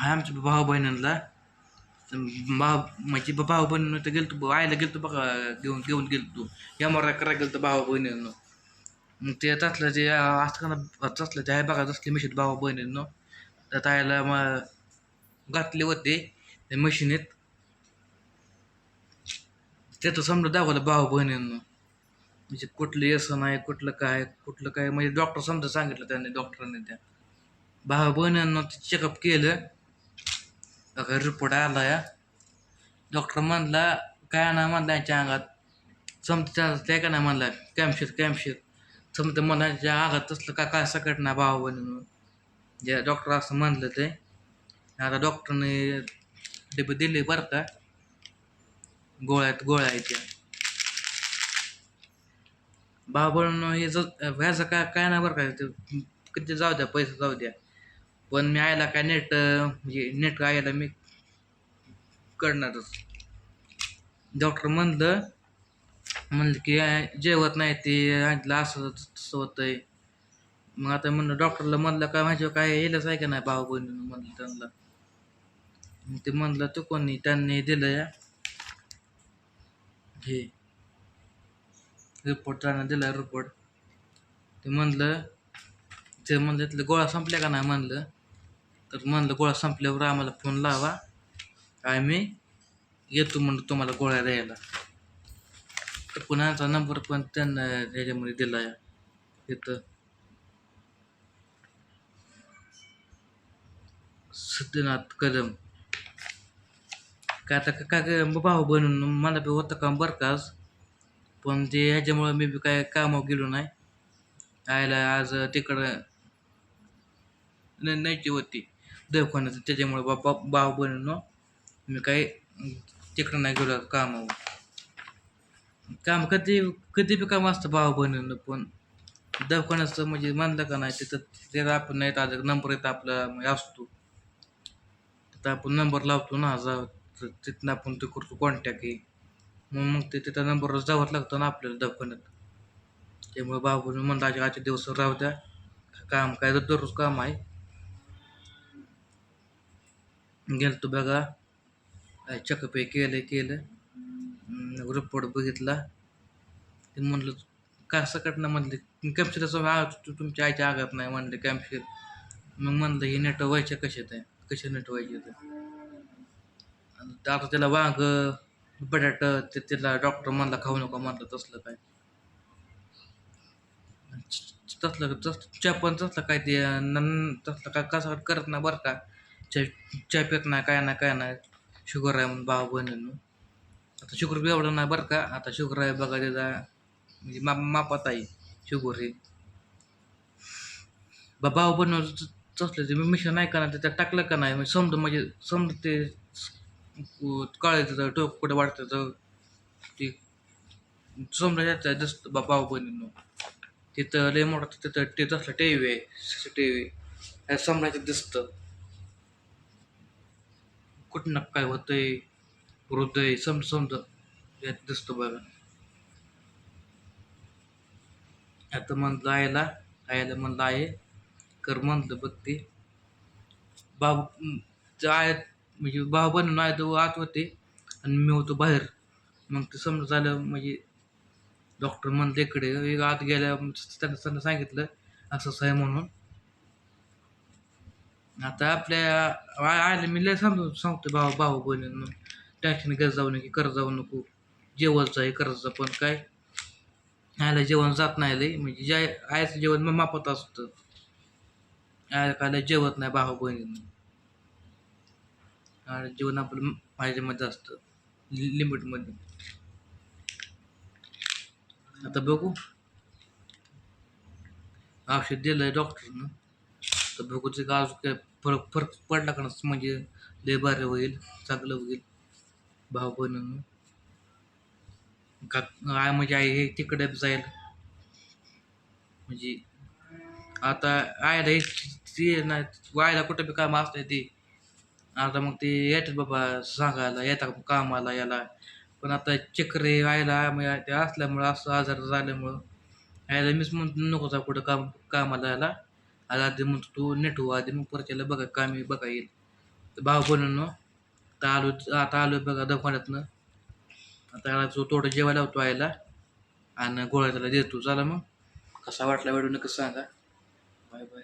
हा आमच्या भाऊ बहिणींना भाऊ म्हणजे भाऊ बहिणीनं तर गेलतो आईला गेलतो बघा घेऊन घेऊन गेलतो. या मरा करायला गेलतो भाऊ बहिणीनं. मग ते तसलं ते असं का तसलं ते आहे बघा तसली मशीन भाऊ बहिणीनं. त्यात आईला मग घातले होते त्या मशीनीत त्याचं समजा दाखवलं भाऊ बहिणींनो. म्हणजे कुठलं येसं नाही कुठलं काय कुठलं काय म्हणजे डॉक्टर समजा सांगितलं त्याने डॉक्टरांनी त्या. भाऊ बहिणींना चेकअप केलं. बघा रिपोर्ट आला या डॉक्टर म्हणला काय नाही म्हणला यांच्या अंगात? समजा त्या का नाही म्हणला. कॅम्शिर कॅम्शिर समजा मनाच्या अंगात तसलं का काय सकट नाही भाऊ बहिणींनो जे डॉक्टर असं म्हणलं ते. आता डॉक्टरने डबे दिले बरं का. गोळ्यात गोळ्या आहेत त्या बाबळनं हे ज व्याज काय काय नाही बरं का ते किती जाऊ द्या पैसे जाऊ द्या. पण मी आयला काय नेट म्हणजे नेट आयला मी करणारच. डॉक्टर म्हणलं म्हणलं की जेवत नाही ते असं तसं होतंय. मग आता म्हणलं डॉक्टरला म्हणलं काय माझ्या काय येलंच आहे का नाही भाऊ बहिणीनं? म्हणलं त्यांना. मग ते म्हणलं तू कोणी? त्यांनी दिलं. या हे रिपोर्ट त्यांना दिला रिपोर्ट ते म्हणलं ते म्हणलं तिथलं गोळा संपल्या का नाही? म्हणलं. तर म्हणलं गोळा संपल्यावर आम्हाला फोन लावा. आम्ही येतो म्हणलं तुम्हाला गोळ्या द्यायला. तर पुन्हा नंबर पण त्यांना ह्याच्यामध्ये दिला आहे इथं. सिद्धनाथ कदम. काय आता काय काय भाऊ बनून मला बी होतं काम बरं का आज? पण ते ह्याच्यामुळं मी बी काय कामावर गेलो नाही. आयला आज तिकडं न- होती. दवाखान्यात त्याच्यामुळे बाबा भाऊ बनून मी काही तिकडं नाही गेलो कामावर. काम कधी कधी बी काम असतं भाऊ बनून पण दवाखान्याचं म्हणजे मानलं का नाही तिथं तिथं आपण नाही आज नंबर येतं आपला म्हणजे असतो. तिथं आपण नंबर लावतो ना जा तर तिथनं आपण ते करतो कॉन्टॅक्ट हे. मग मग ते तिथं नंबरवर जावंच लागतं ना आपल्याला दवाखान्यात. त्यामुळे बाबूने म्हणलं आजच्या दिवस राहू द्या. काम काय तर दररोज काम आहे. गेलतो बघा. चेकअप हे केलं केलं रिपोर्ट बघितला. ते म्हणलं का सकट ना? म्हणले कॅम्प्शिरचं तुमच्या आईच्या आगात नाही म्हणले कॅम्पशीर मग म्हणलं हे नेट व्हायचे कशात आहे? कसे नेट व्हायचे ते आता त्याला वाघ बटाट ते त्याला डॉक्टर म्हणला खाऊ नका म्हणलं तसलं काय? तसलं तस चहा पण तसलं काय ते तसलं काय कसं करत नाही बरं का? चाय चहा पित नाही काय नाही काय नाही शुगर आहे म्हणून भाऊ बहिणीनं आता शुगर बी एवढं नाही बरं का. आता शुगर आहे बघा त्याचा म्हणजे मा मापात आहे शुगर हे. बा भाऊ बहिणं तसलं ते मिशन नाही का ना त्याच्यात टाकलं का नाही? म्हणजे समजा म्हणजे समजा ते काळायचं टोक कुठं वाटतं ते समजा जायचं दिसतं बा भाऊ बहिणीनं तिथं लय मोठं तिथं ते तसलं टी व्ही आहे. टी व्ही समजायचं दिसतं. कुठं ना काय होतंय हृदय सम समज यात दिसतो बघा. आता म्हणलं आयला आयला म्हणलं आहे कर म्हणलं बघ ते. बाबू ते म्हणजे भाऊ बनून आहे तो आत होते आणि मी होतो बाहेर. मग ते समजा झालं म्हणजे डॉक्टर म्हणलं इकडे एक आत गेल्या त्यांना त्यांना सांगितलं असं आहे म्हणून. आता आपल्या आले मी लय समजून सांगतो भाऊ भाऊ बहिणींना. टॅक्सीने घर जाऊ नये कर जाऊ नको. जेवणचं आहे करायचं पण काय? आयला जेवण जात नाही लय. म्हणजे जे आयचं जेवण मग मापत असतं. आयला काय जेवत नाही भाऊ बहिणींना. आणि जेवण आपलं माझ्यामध्ये असतं. लि लिमिटमध्ये आता बघू. औषध दिलंय डॉक्टरनं तर बघू का अजून काय फरक फरक पडला का नसतं म्हणजे लय बरं होईल चांगलं होईल. भाऊ बहिणींनो का आय म्हणजे आई हे तिकडे जाईल. म्हणजे आता आयला हे ते नाही वायला कुठं बी काम असतं ते. आता मग ते येतात बाबा सांगायला येतात कामाला याला. पण आता चक्रे आयला म्हणजे ते असल्यामुळं असं आजार झाल्यामुळं आयला मीच म्हणतो नको जा कुठं काम कामाला यायला. आता आधी म्हणतो तू नेट हो आधी मग परत त्याला बघा कामी बघा येईल. भाऊ बनवणं आता आलो आता आलो बघा दवाखान्यातनं. आता याला जो थोडं जेवायला होतो आयला आणि गोळ्या त्याला देतो. चला मग. कसा वाटला व्हिडिओ नक्की सांगा. Bye bye.